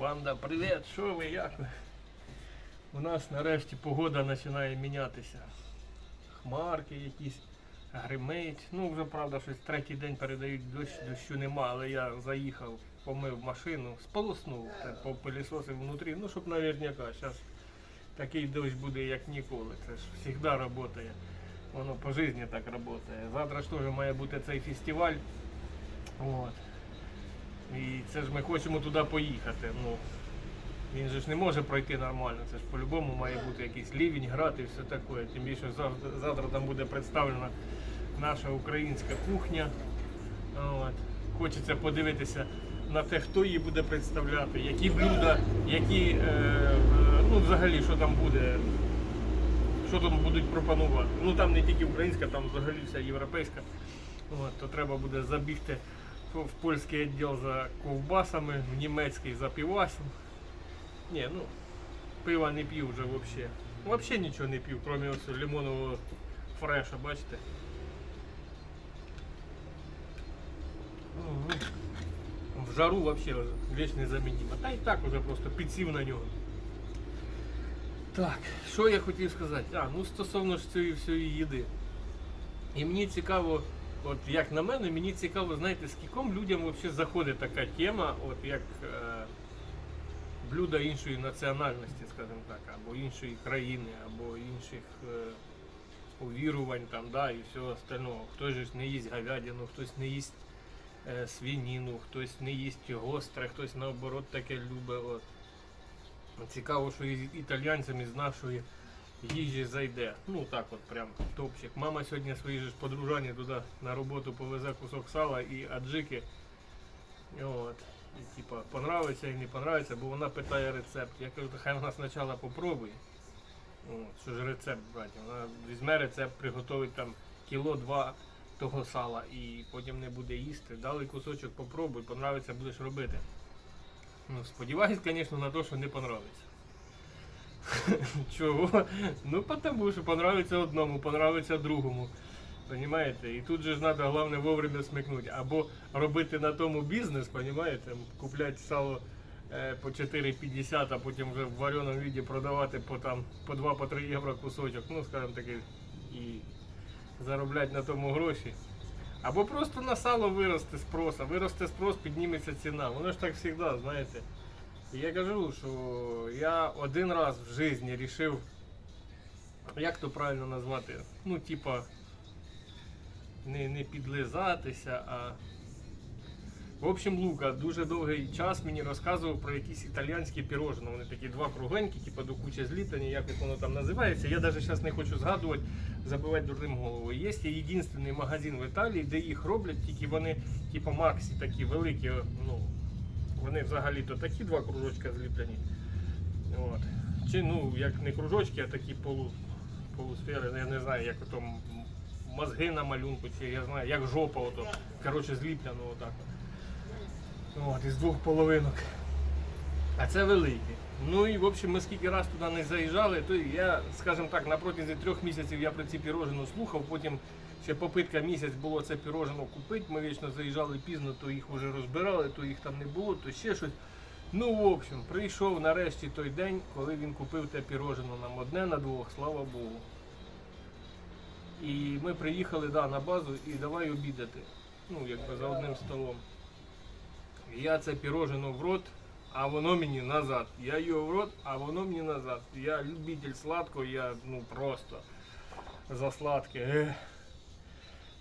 Банда, привіт, що ви, як ви? У нас нарешті погода починає мінятися. Хмарки якісь гримить. Ну, вже правда, щось третій день передають дощ, дощу нема, але я заїхав, помив машину, сполоснув, попилісосив внутрі, ну щоб наверняка. Зараз такий дощ буде як ніколи. Це ж завжди працює. Воно по житті так працює. Завтра ж теж має бути цей фестиваль. От. І це ж ми хочемо туди поїхати. Ну, він же ж не може пройти нормально. Це ж по-любому має бути якийсь рівень, град і все таке. Тим більше завтра, завтра там буде представлена наша українська кухня. От. Хочеться подивитися на те, хто її буде представляти, які блюда, які, е, ну взагалі, що там буде, що там будуть пропонувати. Ну там не тільки українська, там взагалі вся європейська. От, то треба буде забігти в в польський відділ за ковбасами, в німецький за півасом. Ні, ну, пива не п'ю вже взагалі. Взагалі нічого не п'ю, крім ось лимонового фреша, бачите? Мгм. В жару взагалі вещь незамінима. Та і так уже просто підсів на нього. Так, що я хотів сказати? А, ну стосовно ж цієї всієї їди. І мені цікаво, От як на мене, мені цікаво, знаєте, скільком людям взагалі заходить така тема, от як е, блюда іншої національності, скажімо так, або іншої країни, або інших е, увірувань там, да, і всього остального. Хтось же не їсть говядину, хтось не їсть е, свініну, хтось не їсть гостре, хтось наоборот таке любить. От. Цікаво, що і італійцям із нашої їжі зайде. Ну так от прям топчик. Мама сьогодні свої ж подружані туди на роботу повезе кусок сала і аджики. От. І типа понравиться і не понравиться, бо вона питає рецепт. Я кажу, хай вона спочатку попробує. От, що ж рецепт брати. Вона візьме рецепт, приготовить там кіло-два того сала і потім не буде їсти. Дали кусочок, попробуй, понравиться, будеш робити. Ну, сподіваюсь, звісно, на те, що не понравиться. Чого? Ну, тому що понравиться одному, понравиться другому. Понимаєте? І тут же ж треба головне вовремя смикнути. Або робити на тому бізнес, понимаєте? Купляти сало е, по 4,50, а потім вже в вареному віді продавати по там по 2-3 євро кусочок, ну, скажімо таки, і заробляти на тому гроші. Або просто на сало виросте спрос, а виросте спрос, підніметься ціна. Воно ж так завжди, знаєте. Я кажу, що я один раз в житті вирішив, як то правильно назвати, ну, типа, не, не підлизатися, а. В общем, Лука дуже довгий час мені розказував про якісь італійські пірожні. Вони такі два кругленькі, типу до кучі зліплені, як воно там називається. Я навіть зараз не хочу згадувати, забивати дурним голову. Є єдиний магазин в Італії, де їх роблять, тільки вони, типу Максі, такі великі. ну, Вони взагалі-то такі два кружочка зліплені. От. Чи ну, як не кружочки, а такі полу, полусфери, я не знаю, як ото мозги на малюнку, чи я знаю, як жопа ото. Коротше, зліплено отак. от. От, із двох половинок. А це великі. Ну і в общем, ми скільки раз туди не заїжджали, то я, скажімо так, на протязі трьох місяців я про ці пірожину слухав, потім ще попитка місяць було це пірожино купити. Ми вічно заїжджали пізно, то їх вже розбирали, то їх там не було, то ще щось. Ну, в общем, прийшов нарешті той день, коли він купив те пірожино нам одне на двох, слава Богу. І ми приїхали да, на базу і давай обідати. Ну, якби за одним столом. Я це пірожино в рот, а воно мені назад. Я його в рот, а воно мені назад. Я любитель сладкого, я ну просто за сладке.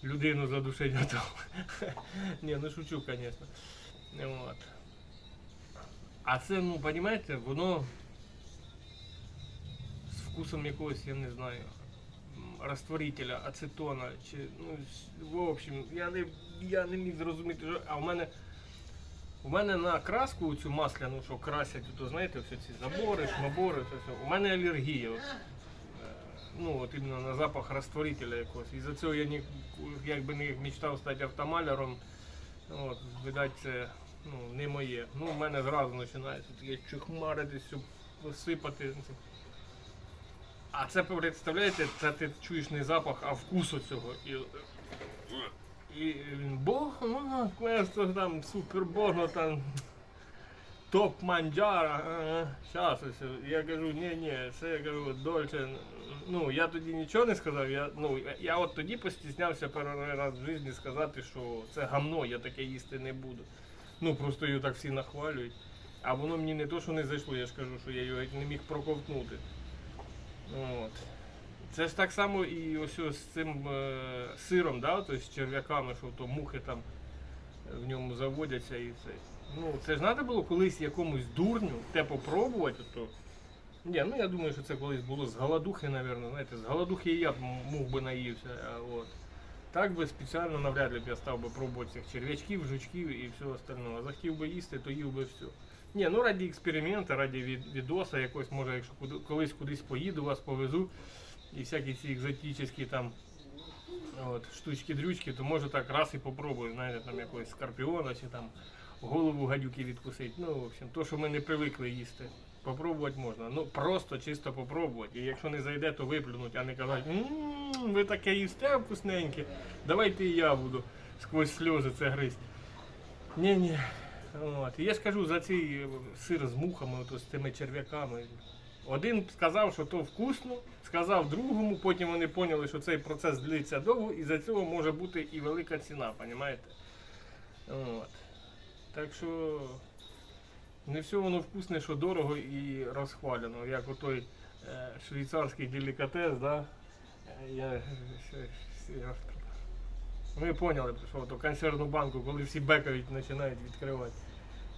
Людину задушить готов. Ні, ну шучу, звісно. От. А це, ну, розумієте, воно з вкусом якогось, я не знаю, м, растворителя, ацетона, чи, ну, в общем, я не, я не міг зрозуміти, що, а у мене у мене на краску цю масляну, що красять, то знаєте, всі ці забори, шмабори, це все. У мене алергія. Ну, от іменно на запах розтворителя якогось. І за цього я ні, якби не мечтав стати автомаляром. От, видать, це ну, не моє. Ну, у мене зразу починається таке чухмаритись, посипати. А це представляєте, це ти чуєш не запах, а вкус цього. І, і він Бог, ну, там, супербогно там. Топ манджара. Зараз ось. Я кажу, ні, ні, це я кажу, дольше. Ну, я тоді нічого не сказав. Я, ну, я от тоді постіснявся перший раз в житті сказати, що це гамно, я таке їсти не буду. Ну, просто його так всі нахвалюють. А воно мені не то, що не зайшло, я ж кажу, що я його не міг проковтнути. От. Це ж так само і ось ось з цим е, сиром, да, тобто з черв'яками, що то мухи там в ньому заводяться і це. Ну, це ж треба було колись якомусь дурню те попробувати, то. Ні, ну я думаю, що це колись було з голодухи, напевно, знаєте, з голодухи я б мог би наївся. А от. Так би спеціально навряд ли б я став би пробувати цих черв'ячків, жучків і всього остального. Захотів би їсти, то їв би все. Ні, ну раді експерименту, раді від, відоса якось, може, якщо куди, колись кудись поїду, вас повезу, і всякі ці екзотичні там штучки-дрючки, то може так раз і попробую, знаєте, там якогось скорпіона чи там голову гадюки відкусити. Ну, в общем, то, що ми не привикли їсти. Попробувати можна. Ну просто чисто попробувати. І якщо не зайде, то виплюнуть, а не казати, «М, ви таке їсте вкусненьке, давайте і я буду сквозь сльози це гризть. Ні, ні. От. Я ж кажу за цей е, сир з мухами, ото з цими черв'яками. Один сказав, що то вкусно, сказав другому, потім вони поняли, що цей процес длиться довго, і за цього може бути і велика ціна, розумієте? От. Так що не все воно вкусне, що дорого і розхвалено, як отой е, швейцарський делікатес, да? Я, я, ви поняли, що то консервну банку, коли всі бекають, починають відкривати.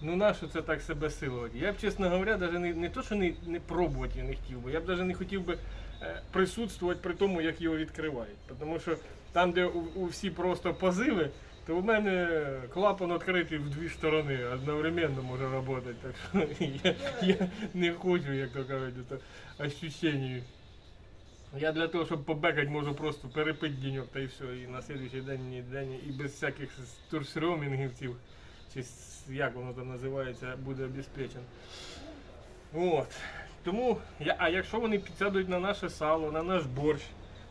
Ну нащо це так себе силувати? Я б, чесно говоря, даже не, не то, що не, не пробувати я не хотів би, я б навіть не хотів би е, присутствувати при тому, як його відкривають. Тому що там, де у, у всі просто позиви, то у мене клапан відкритий в дві сторони, одновременно може працювати. Так що я, я не хочу, як то кажуть, ощущення. Я для того, щоб побекати, можу просто перепити деньок та і все. І на слідуючий день, ні день і без всяких турсромінгівців, чи як воно там називається, буде обезпечен. От. Тому, я, а якщо вони підсядуть на наше сало, на наш борщ,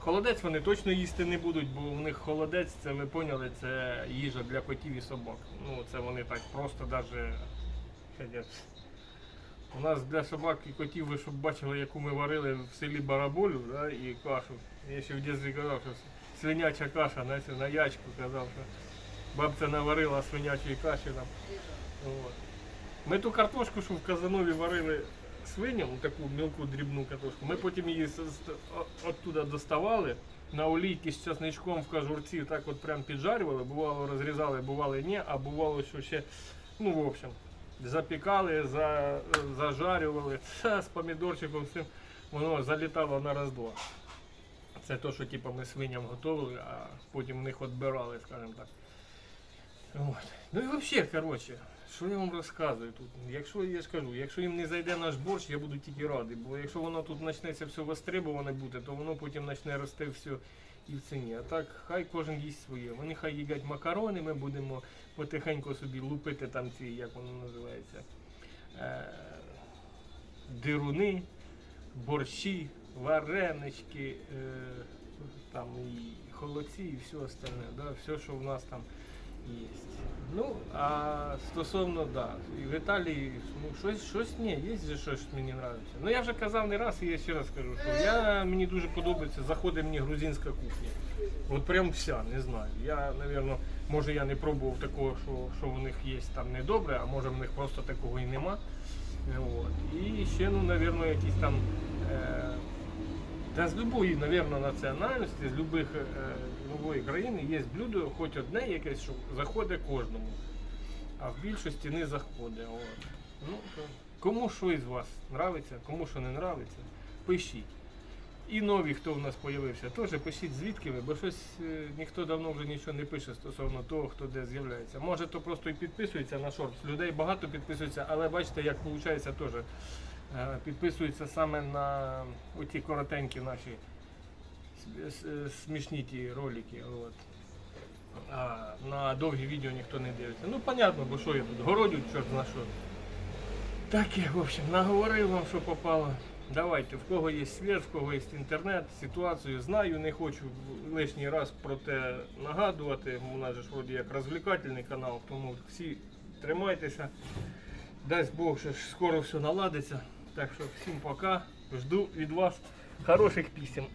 холодець вони точно їсти не будуть, бо у них холодець, це ви поняли, це їжа для котів і собак. Ну, це вони так просто навіть. У нас для собак і котів, ви щоб бачили, яку ми варили в селі Бараболю да, і кашу. Я ще в дитинстві казав, що свиняча каша, знаєте, на ячку казав, що бабця наварила свинячої каші нам. От. Ми ту картошку, що в Казанові варили свиням, таку мілку дрібну картошку, ми потім її оттуда доставали, на олійки з часничком в кажурці так от прям піджарювали, бувало розрізали, бувало ні, а бувало, що ще, ну в общем, запікали, за, зажарювали, Та, з помідорчиком, цим, воно залітало на раз-два. Це то, що типу, ми свиням готували, а потім в них відбирали, скажімо так. От. Ну і взагалі, коротше, що я вам розказую тут? Якщо я ж кажу, якщо їм не зайде наш борщ, я буду тільки радий. Бо якщо воно тут почнеться все востребоване бути, то воно потім почне рости все і в ціні. А так, хай кожен їсть своє. Вони хай їдять макарони, ми будемо потихеньку собі лупити там ці, як воно називається, е- дируни, борщі, варенички, е- там і холодці, і все остальне, да? все, що в нас там є. Ну, а стосовно, да, і в Італії, ну, щось, щось ні, є же щось що мені подобається. Ну я вже казав не раз, і я ще раз кажу, що я, мені дуже подобається, заходить мені грузинська кухня. От прям вся, не знаю. Я, напевно, може я не пробував такого, що, що в них є там недобре, а може в них просто такого і нема. От. І ще, ну, напевно, якісь там. Е, та з любої, напевно, національності, з любих е, любої країни є блюдо, хоч одне якесь, що заходить кожному, а в більшості не заходить. От. Ну, то кому що із вас нравиться, кому що не нравиться, пишіть. І нові, хто в нас з'явився, теж пишіть звідки ви, бо щось е, ніхто давно вже нічого не пише стосовно того, хто де з'являється. Може, то просто і підписується на шорт. Людей багато підписується, але бачите, як виходить теж. Е, підписуються саме на оті коротенькі наші с- с- смішні ті ролики. От. А на довгі відео ніхто не дивиться. Ну, понятно, бо що я тут городю, чорт зна що. Таке, в общем, наговорив вам, що попало. Давайте, в кого є світ, в кого є інтернет, ситуацію знаю, не хочу лишній раз про те нагадувати. У нас же ж вроді як розвлекательний канал, тому всі тримайтеся. Дасть Бог, що скоро все наладиться. Так що всім пока. Жду від вас хороших пісень.